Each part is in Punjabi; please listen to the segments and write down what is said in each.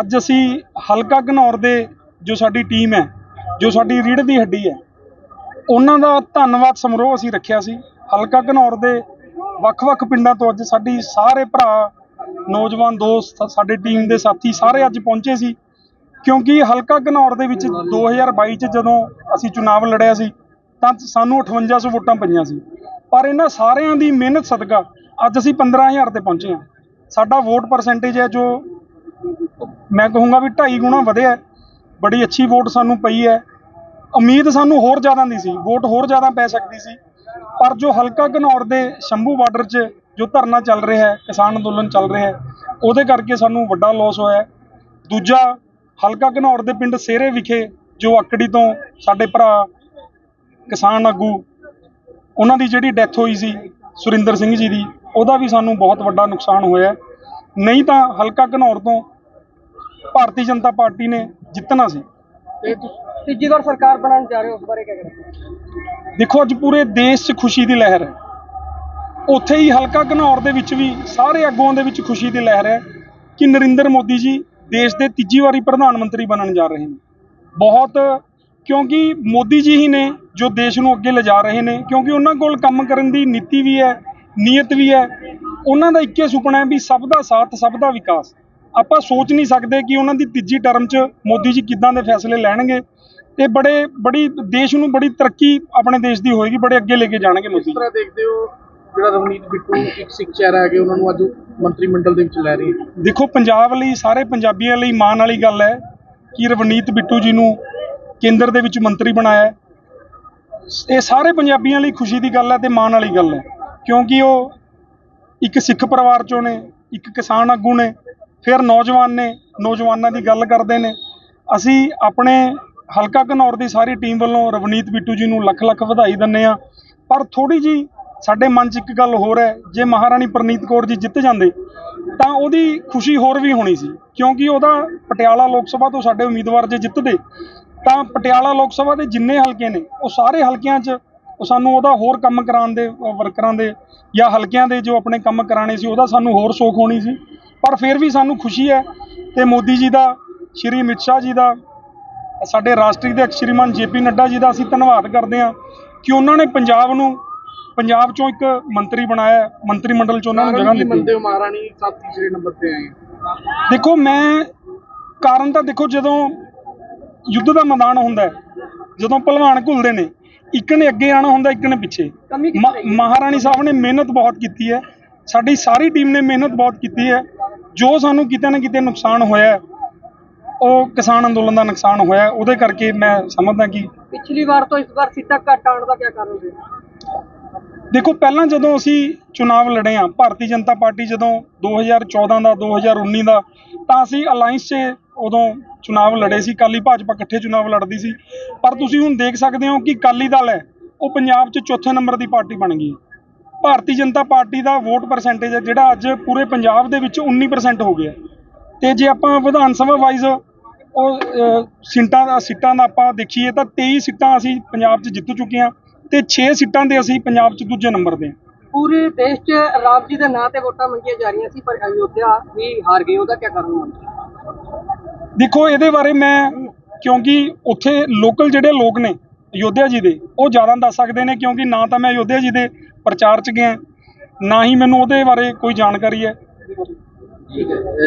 ਅੱਜ ਅਸੀਂ ਹਲਕਾ ਘਨੌਰ ਦੇ ਜੋ ਸਾਡੀ ਟੀਮ ਹੈ, ਜੋ ਸਾਡੀ ਰੀੜ੍ਹ ਦੀ ਹੱਡੀ ਹੈ, ਉਹਨਾਂ ਦਾ ਧੰਨਵਾਦ ਸਮਾਰੋਹ ਅਸੀਂ ਰੱਖਿਆ ਸੀ। ਹਲਕਾ ਘਨੌਰ ਦੇ ਵੱਖ-ਵੱਖ ਪਿੰਡਾਂ ਤੋਂ ਅੱਜ ਸਾਡੀ ਸਾਰੇ ਭਰਾ, ਨੌਜਵਾਨ ਦੋਸਤ, ਸਾਡੇ ਟੀਮ ਦੇ ਸਾਥੀ ਸਾਰੇ ਅੱਜ ਪਹੁੰਚੇ ਸੀ। ਕਿਉਂਕਿ ਹਲਕਾ ਘਨੌਰ ਦੇ ਵਿੱਚ 2022 ਚ ਜਦੋਂ ਅਸੀਂ ਚੁਣਾਵ ਲੜਿਆ ਸੀ, ਤਾਂ ਸਾਨੂੰ 5800 ਵੋਟਾਂ ਪਈਆਂ ਸੀ। ਪਰ ਇਹਨਾਂ ਸਾਰਿਆਂ ਦੀ ਮਿਹਨਤ ਸਦਕਾ ਅੱਜ ਅਸੀਂ 15000 ਤੇ ਪਹੁੰਚੇ ਹਾਂ। ਸਾਡਾ ਵੋਟ ਪਰਸੈਂਟੇਜ ਹੈ ਜੋ ਮੈਂ ਕਹੂੰਗਾ ਵੀ ਢਾਈ ਗੁਣਾ ਵਧਿਆ ਬੜੀ ਅੱਛੀ ਵੋਟ ਸਾਨੂੰ ਪਈ ਹੈ। ਉਮੀਦ ਸਾਨੂੰ ਹੋਰ ਜ਼ਿਆਦਾ ਦੀ ਸੀ। ਵੋਟ ਹੋਰ ਜ਼ਿਆਦਾ ਪੈ ਸਕਦੀ ਸੀ। ਪਰ ਜੋ ਹਲਕਾ ਘਨੌਰ ਦੇ ਸ਼ੰਭੂ ਬਾਰਡਰ 'ਚ ਜੋ ਧਰਨਾ ਚੱਲ ਰਿਹਾ ਹੈ, ਕਿਸਾਨ ਅੰਦੋਲਨ ਚੱਲ ਰਿਹਾ ਹੈ, ਉਹਦੇ ਕਰਕੇ ਸਾਨੂੰ ਵੱਡਾ ਲਾਸ ਹੋਇਆ ਦੂਜਾ, ਹਲਕਾ ਘਨੌਰ ਦੇ ਪਿੰਡ ਸੇਰੇ ਵਿਖੇ ਜੋ ਅਕੜੀ ਤੋਂ ਸਾਡੇ ਭਰਾ ਕਿਸਾਨ ਆਗੂ, ਉਹਨਾਂ ਦੀ ਜਿਹੜੀ ਡੈਥ ਹੋਈ ਸੀ, ਸੁਰਿੰਦਰ ਸਿੰਘ ਜੀ ਦੀ, ਉਹਦਾ ਵੀ ਸਾਨੂੰ ਬਹੁਤ ਵੱਡਾ ਨੁਕਸਾਨ ਹੋਇਆ ਨਹੀਂ ਤਾਂ ਹਲਕਾ ਘਨੌਰ ਤੋਂ ਭਾਰਤੀ ਜਨਤਾ ਪਾਰਟੀ ਨੇ ਜਿੱਤਣਾ ਸੀ। ਤੇ ਤੀਜੀ ਵਾਰ ਸਰਕਾਰ ਬਣਾਉਣ ਜਾ ਰਹੇ ਹੋ ਉਸ ਬਾਰੇ ਕੀ ਕਹਿਣਾ? ਦੇਖੋ ਅੱਜ ਪੂਰੇ ਦੇਸ਼ 'ਚ ਖੁਸ਼ੀ ਦੀ ਲਹਿਰ ਹੈ। ਉੱਥੇ ਹੀ ਹਲਕਾ ਘਨੌਰ ਦੇ ਵਿੱਚ ਵੀ ਸਾਰੇ ਆਗੂਆਂ ਦੇ ਵਿੱਚ ਖੁਸ਼ੀ ਦੀ ਲਹਿਰ ਹੈ ਕਿ ਨਰਿੰਦਰ ਮੋਦੀ ਜੀ ਦੇਸ਼ ਦੇ ਤੀਜੀ ਵਾਰੀ ਪ੍ਰਧਾਨ ਮੰਤਰੀ ਬਣਨ ਜਾ ਰਹੇ ਨੇ। ਬਹੁਤ ਕਿਉਂਕਿ ਮੋਦੀ ਜੀ ਹੀ ਨੇ ਜੋ ਦੇਸ਼ ਨੂੰ ਅੱਗੇ ਲਿਜਾ ਰਹੇ ਨੇ ਕਿਉਂਕਿ ਉਹਨਾਂ ਕੋਲ ਕੰਮ ਕਰਨ ਦੀ ਨੀਤੀ ਵੀ ਹੈ ਨੀਅਤ ਵੀ ਹੈ। ਉਹਨਾਂ ਦਾ ਇੱਕੇ ਸੁਪਨਾ ਹੈ ਵੀ ਸਭ ਦਾ ਸਾਥ ਸਭ ਦਾ ਵਿਕਾਸ। ਆਪਾਂ ਸੋਚ ਨਹੀਂ ਸਕਦੇ ਕਿ ਉਹਨਾਂ ਦੀ ਤੀਜੀ ਟਰਮ 'ਚ ਮੋਦੀ ਜੀ ਕਿੱਦਾਂ ਦੇ ਫੈਸਲੇ ਲੈਣਗੇ। ਤੇ ਬੜੇ ਬੜੀ ਦੇਸ਼ ਨੂੰ ਬੜੀ ਤਰੱਕੀ ਆਪਣੇ ਦੇਸ਼ ਦੀ ਹੋਏਗੀ ਬੜੇ ਅੱਗੇ ਲੈ ਕੇ ਜਾਣਗੇ ਮੋਦੀ ਕਿਸ ਤਰ੍ਹਾਂ ਦੇਖਦੇ ਹੋ ਜਿਹੜਾ ਰਵਨੀਤ ਬਿੱਟੂ ਇੱਕ ਸਿੱਖ ਚਿਹਰਾ ਹੈਗੇ ਉਹਨਾਂ ਨੂੰ ਅੱਜ ਮੰਤਰੀ ਮੰਡਲ ਦੇ ਵਿੱਚ ਲੈ ਰਹੇ ਹੈ ਦੇਖੋ ਪੰਜਾਬ ਲਈ ਸਾਰੇ ਪੰਜਾਬੀਆਂ ਲਈ ਮਾਣ ਵਾਲੀ ਗੱਲ ਹੈ ਕਿ ਰਵਨੀਤ ਬਿੱਟੂ ਜੀ ਨੂੰ ਕੇਂਦਰ ਦੇ ਵਿੱਚ ਮੰਤਰੀ ਬਣਾਇਆ। ਇਹ ਸਾਰੇ ਪੰਜਾਬੀਆਂ ਲਈ ਖੁਸ਼ੀ ਦੀ ਗੱਲ ਹੈ ਤੇ ਮਾਣ ਵਾਲੀ ਗੱਲ ਹੈ। ਕਿਉਂਕਿ ਉਹ ਇੱਕ ਸਿੱਖ ਪਰਿਵਾਰ ਚੋਂ ਨੇ ਇੱਕ ਕਿਸਾਨ ਆਗੂ ਨੇ ਫਿਰ ਨੌਜਵਾਨ ਨੇ, ਨੌਜਵਾਨਾਂ ਦੀ ਗੱਲ ਕਰਦੇ ਨੇ। ਅਸੀਂ ਆਪਣੇ ਹਲਕਾ ਘਨੌਰ ਦੀ ਸਾਰੀ ਟੀਮ ਵੱਲੋਂ ਰਵਨੀਤ ਬਿੱਟੂ ਜੀ ਨੂੰ ਲੱਖ ਲੱਖ ਵਧਾਈ ਦਿੰਦੇ ਆ ਪਰ ਥੋੜੀ ਜੀ ਸਾਡੇ ਮਨ 'ਚ ਇੱਕ ਗੱਲ ਹੋਰ ਹੈ, ਜੇ ਮਹਾਰਾਣੀ ਪ੍ਰਨੀਤ ਕੌਰ ਜੀ ਜਿੱਤ ਜਾਂਦੇ, ਤਾਂ ਉਹਦੀ ਖੁਸ਼ੀ ਹੋਰ ਵੀ ਹੋਣੀ ਸੀ। ਕਿਉਂਕਿ ਉਹਦਾ ਪਟਿਆਲਾ ਲੋਕ ਸਭਾ ਤੋਂ ਸਾਡੇ ਉਮੀਦਵਾਰ ਜੇ ਜਿੱਤਦੇ, ਤਾਂ ਪਟਿਆਲਾ ਲੋਕ ਸਭਾ ਦੇ ਜਿੰਨੇ ਹਲਕੇ ਨੇ, ਉਹ ਸਾਰੇ ਹਲਕਿਆਂ 'ਚ ਉਹ ਸਾਨੂੰ ਉਹਦਾ ਹੋਰ ਕੰਮ ਕਰਾਉਣ ਦੇ ਵਰਕਰਾਂ ਦੇ ਜਾਂ ਹਲਕਿਆਂ ਦੇ ਜੋ ਆਪਣੇ ਕੰਮ ਕਰਾਣੇ ਸੀ, ਉਹਦਾ ਸਾਨੂੰ ਹੋਰ ਸੋਖ ਹੋਣੀ ਸੀ। ਪਰ ਫਿਰ ਵੀ ਸਾਨੂੰ ਖੁਸ਼ੀ ਹੈ ਤੇ ਮੋਦੀ ਜੀ ਦਾ ਸ਼੍ਰੀ ਅਮਿਤ ਸ਼ਾਹ ਜੀ ਦਾ ਸਾਡੇ ਰਾਸ਼ਟਰੀ ਅਧਿਕਸ਼ ਸ਼੍ਰੀਮਾਨ ਜੇਪੀ ਨੱਡਾ ਜੀ ਦਾ ਅਸੀਂ ਧੰਨਵਾਦ ਕਰਦੇ ਹਾਂ ਕਿ ਉਹਨਾਂ ਨੇ ਪੰਜਾਬ ਨੂੰ ਪੰਜਾਬ ਚੋਂ ਇੱਕ ਮੰਤਰੀ ਬਣਾਇਆ ਮੰਤਰੀ ਮੰਡਲ ਚ ਉਹਨਾਂ ਨੂੰ ਜਗ੍ਹਾ ਦਿੱਤੀ। ਮੰਨਦੇ ਹੋ ਮਹਾਰਾਣੀ? ਸਾਹਿਬ ਤੀਸਰੇ ਨੰਬਰ ਤੇ ਆਏ ਦੇਖੋ ਮੈਂ ਕਾਰਨ ਤਾਂ ਦੇਖੋ ਜਦੋਂ ਯੁੱਧ ਦਾ ਮੈਦਾਨ ਹੁੰਦਾ ਜਦੋਂ ਪਹਿਲਵਾਨ ਘੁਲਦੇ ਨੇ ਇੱਕ ਨੇ ਅੱਗੇ ਆਣਾ ਹੁੰਦਾ ਇੱਕ ਨੇ ਪਿੱਛੇ? ਮਹਾਰਾਣੀ ਸਾਹਿਬ ਨੇ ਮਿਹਨਤ ਬਹੁਤ ਕੀਤੀ ਹੈ ਸਾਡੀ ਸਾਰੀ ਟੀਮ ਨੇ ਮਿਹਨਤ ਬਹੁਤ ਕੀਤੀ ਹੈ। ਜੋ ਸਾਨੂੰ ਕਿਤੇ ਨਾ ਕਿਤੇ ਨੁਕਸਾਨ ਹੋਇਆ ਉਹ ਕਿਸਾਨ ਅੰਦੋਲਨ ਦਾ ਨੁਕਸਾਨ ਹੋਇਆ। ਉਹਦੇ ਕਰਕੇ ਮੈਂ ਸਮਝਦਾ ਕਿ ਪਿਛਲੀ ਵਾਰ ਤੋਂ ਇਸ ਵਾਰ ਸੀਟਾਂ ਘੱਟ ਆਉਣ ਦਾ ਕੀ ਕਾਰਨ ਹੈ ਦੇਖੋ ਪਹਿਲਾਂ ਜਦੋਂ ਅਸੀਂ ਚੁਣਾਵ ਲੜੇ ਆ ਭਾਰਤੀ ਜਨਤਾ ਪਾਰਟੀ ਜਦੋਂ 2014 ਦਾ 2019 ਦਾ ਤਾਂ ਅਸੀਂ ਅਲਾਈਅੰਸ 'ਚ ਉਦੋਂ ਚੁਣਾਵ ਲੜੇ ਸੀ ਕਾਲੀ ਭਾਜਪਾ ਇਕੱਠੇ ਚੁਣਾਵ ਲੜਦੀ ਸੀ ਪਰ ਤੁਸੀਂ ਹੁਣ ਦੇਖ ਸਕਦੇ ਹੋ ਕਿ ਕਾਲੀ ਦਲ ਹੈ ਉਹ ਪੰਜਾਬ 'ਚ ਚੌਥੇ ਨੰਬਰ ਦੀ ਪਾਰਟੀ ਬਣ ਗਈ ਭਾਰਤੀ ਜਨਤਾ ਪਾਰਟੀ ਦਾ ਵੋਟ ਪਰਸੈਂਟੇਜ ਹੈ ਜਿਹੜਾ ਅੱਜ ਪੂਰੇ ਪੰਜਾਬ ਦੇ ਵਿੱਚ 19% ਹੋ ਗਿਆ ਤੇ ਜੇ ਆਪਾਂ ਵਿਧਾਨ ਸਭਾ ਵਾਈਜ਼ ਉਹ ਸੀਟਾਂ ਦਾ ਸੀਟਾਂ ਦਾ ਆਪਾਂ ਦੇਖੀਏ ਤਾਂ 23 ਸੀਟਾਂ ਅਸੀਂ ਪੰਜਾਬ 'ਚ ਜਿੱਤ ਚੁੱਕੇ ਹਾਂ ਤੇ 6 ਸੀਟਾਂ ਦੇ ਅਸੀਂ ਪੰਜਾਬ 'ਚ ਦੂਜੇ ਨੰਬਰ ਦੇ ਪੂਰੇ ਦੇਸ਼ 'ਚ ਰਾਮ ਜੀ ਦੇ ਨਾਂ ਤੇ ਵੋਟਾਂ ਮੰਗੀਆਂ ਜਾ ਰਹੀਆਂ ਸੀ ਪਰ ਅਯੋਧਿਆ ਵੀ ਹਾਰ ਗਈ ਉਹਦਾ ਕੀ ਕਾਰਨ ਦੇਖੋ ਇਹਦੇ ਬਾਰੇ ਮੈਂ ਕਿਉਂਕਿ ਉੱਥੇ ਲੋਕਲ ਜਿਹੜੇ ਲੋਕ ਨੇ ਅਯੋਧਿਆ ਜੀ ਦੇ ਉਹ ਜ਼ਿਆਦਾ ਦੱਸ ਸਕਦੇ ਨੇ ਕਿਉਂਕਿ ਨਾ ਤਾਂ ਮੈਂ ਅਯੋਧਿਆ ਜੀ ਦੇ ਪ੍ਰਚਾਰ 'ਚ ਗਿਆ ਨਾ ਹੀ ਮੈਨੂੰ ਉਹਦੇ ਬਾਰੇ ਕੋਈ ਜਾਣਕਾਰੀ ਹੈ।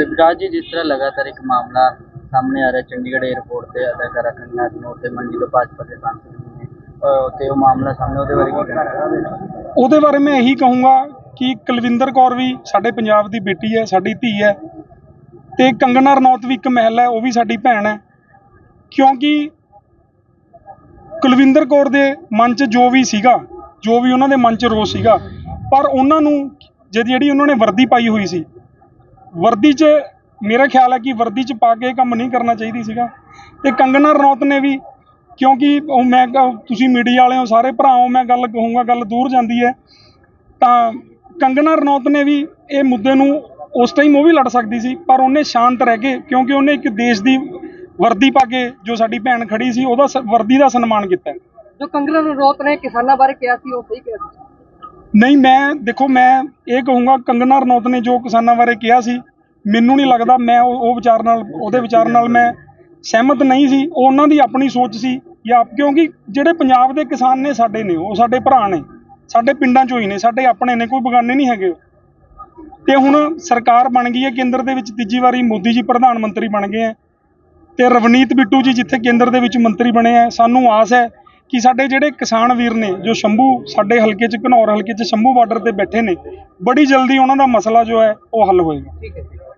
ਵਿਰਾਜ ਜੀ ਜਿਸ ਤਰ੍ਹਾਂ ਲਗਾਤਾਰ ਇੱਕ ਮਾਮਲਾ ਸਾਹਮਣੇ ਆ ਰਿਹਾ ਚੰਡੀਗੜ੍ਹ 에ਅਰਪੋਰਟ ਤੇ ਅਦਾਕਾਰਾ ਕੰਗਨਾ ਰਣੌਤ ਤੇ ਮੰਡੀ ਤੋਂ ਭਾਜਪਾ ਦੇ ਸਾਂਸਦ ਨੇ ਤੇ ਉਹ ਮਾਮਲਾ ਸਾਹਮਣੇ ਉਹਦੇ ਬਾਰੇ ਕੀ ਕਹਿਣਾ ਉਹਦੇ ਬਾਰੇ ਮੈਂ ਇਹੀ ਕਹੂੰਗਾ ਕਿ ਕੁਲਵਿੰਦਰ ਕੌਰ ਵੀ ਸਾਡੇ ਪੰਜਾਬ ਦੀ ਬੇਟੀ ਹੈ ਸਾਡੀ ਧੀ ਹੈ ਤੇ ਕੰਗਨਾ ਰਣੌਤ ਵੀ ਇੱਕ ਮਹਿਲਾ ਹੈ ਉਹ ਵੀ ਸਾਡੀ ਭੈਣ ਹੈ। ਕਿਉਂਕਿ ਕੁਲਵਿੰਦਰ ਕੌਰ ਦੇ ਮਨ 'ਚ ਜੋ ਵੀ ਸੀਗਾ ਜੋ ਵੀ ਉਹਨਾਂ ਦੇ ਮਨ 'ਚ ਰੋਸ ਸੀਗਾ, ਪਰ ਉਹਨਾਂ ਨੂੰ ਜਿਹੜੀ ਜਿਹੜੀ ਉਹਨਾਂ ਨੇ ਵਰਦੀ ਪਾਈ ਹੋਈ ਸੀ, ਵਰਦੀ 'ਚ ਮੇਰਾ ਖਿਆਲ ਹੈ ਕਿ ਵਰਦੀ 'ਚ ਪਾ ਕੇ ਇਹ ਕੰਮ ਨਹੀਂ ਕਰਨਾ ਚਾਹੀਦੀ ਸੀਗਾ। ਤੇ ਕੰਗਨਾ ਰਣੌਤ ਨੇ ਵੀ, ਕਿਉਂਕਿ ਉਹ ਮੈਂ ਤੁਸੀਂ ਮੀਡੀਆ ਵਾਲੇ ਹੋ, ਸਾਰੇ ਭਰਾਓ ਮੈਂ ਗੱਲ ਕਹੂੰਗਾ, ਗੱਲ ਦੂਰ ਜਾਂਦੀ ਹੈ। ਤਾਂ ਕੰਗਨਾ ਰਣੌਤ ਨੇ ਵੀ ਇਹ ਮੁੱਦੇ ਨੂੰ ਉਸ ਟਾਈਮ ਉਹ ਵੀ ਲੜ ਸਕਦੀ ਸੀ, ਪਰ ਉਹਨੇ ਸ਼ਾਂਤ ਰਹਿ ਕੇ, ਕਿਉਂਕਿ ਉਹਨੇ ਇੱਕ ਦੇਸ਼ ਦੀ ਵਰਦੀ ਪਾ ਕੇ ਜੋ ਸਾਡੀ ਭੈਣ ਖੜੀ ਸੀ, ਉਹਦਾ ਸ- ਵਰਦੀ ਦਾ ਸਨਮਾਨ ਕੀਤਾ। ਜੋ ਕੰਗਨਾ ਰਣੌਤ ਨੇ ਕਿਸਾਨਾਂ ਬਾਰੇ ਕਿਹਾ ਸੀ, ਉਹ ਸਹੀ ਕਿਹਾ ਸੀ। ਨਹੀਂ, ਮੈਂ, ਦੇਖੋ, ਮੈਂ ਇਹ ਕਹੂੰਗਾ, ਕੰਗਨਾ ਰਣੌਤ ਨੇ ਜੋ ਕਿਸਾਨਾਂ ਬਾਰੇ ਕਿਹਾ ਸੀ, ਮੈਨੂੰ ਨਹੀਂ ਲੱਗਦਾ ਮੈਂ ਉਹ ਵਿਚਾਰ ਨਾਲ, ਉਹਦੇ ਵਿਚਾਰ ਨਾਲ ਮੈਂ ਸਹਿਮਤ ਨਹੀਂ ਸੀ। ਉਹ ਉਹਨਾਂ ਦੀ ਆਪਣੀ ਸੋਚ ਸੀ, ਜਾਂ ਕਿਉਂਕਿ ਜਿਹੜੇ ਪੰਜਾਬ ਦੇ ਕਿਸਾਨ ਨੇ ਸਾਡੇ ਨੇ, ਉਹ ਸਾਡੇ ਭਰਾ ਨੇ, ਸਾਡੇ ਪਿੰਡਾਂ ਚੋਂ ਹੀ ਨੇ, ਸਾਡੇ ਆਪਣੇ ਨੇ, ਕੋਈ ਬਗਾਨੇ ਨਹੀਂ ਹੈਗੇ। ਤੇ ਹੁਣ ਸਰਕਾਰ ਬਣ ਗਈ ਹੈ ਕੇਂਦਰ ਦੇ ਵਿੱਚ, ਤੀਜੀ ਵਾਰੀ ਮੋਦੀ ਜੀ ਪ੍ਰਧਾਨ ਮੰਤਰੀ ਬਣ ਗਏ ਹੈ। ਤੇ ਰਵਨੀਤ ਬਿੱਟੂ ਜੀ ਜਿੱਥੇ ਕੇਂਦਰ ਦੇ ਵਿੱਚ ਮੰਤਰੀ ਬਣੇ ਆ ਸਾਨੂੰ ਆਸ ਹੈ ਕਿ ਸਾਡੇ ਜਿਹੜੇ ਕਿਸਾਨ ਵੀਰ ਨੇ, ਜੋ ਸ਼ੰਭੂ ਸਾਡੇ ਹਲਕੇ 'ਚ, ਘਨੌਰ ਹਲਕੇ 'ਚ ਸ਼ੰਭੂ ਬਾਰਡਰ ਤੇ ਬੈਠੇ ਨੇ, ਬੜੀ ਜਲਦੀ ਉਹਨਾਂ ਦਾ ਮਸਲਾ ਜੋ ਹੈ, ਉਹ ਹੱਲ ਹੋਏਗਾ।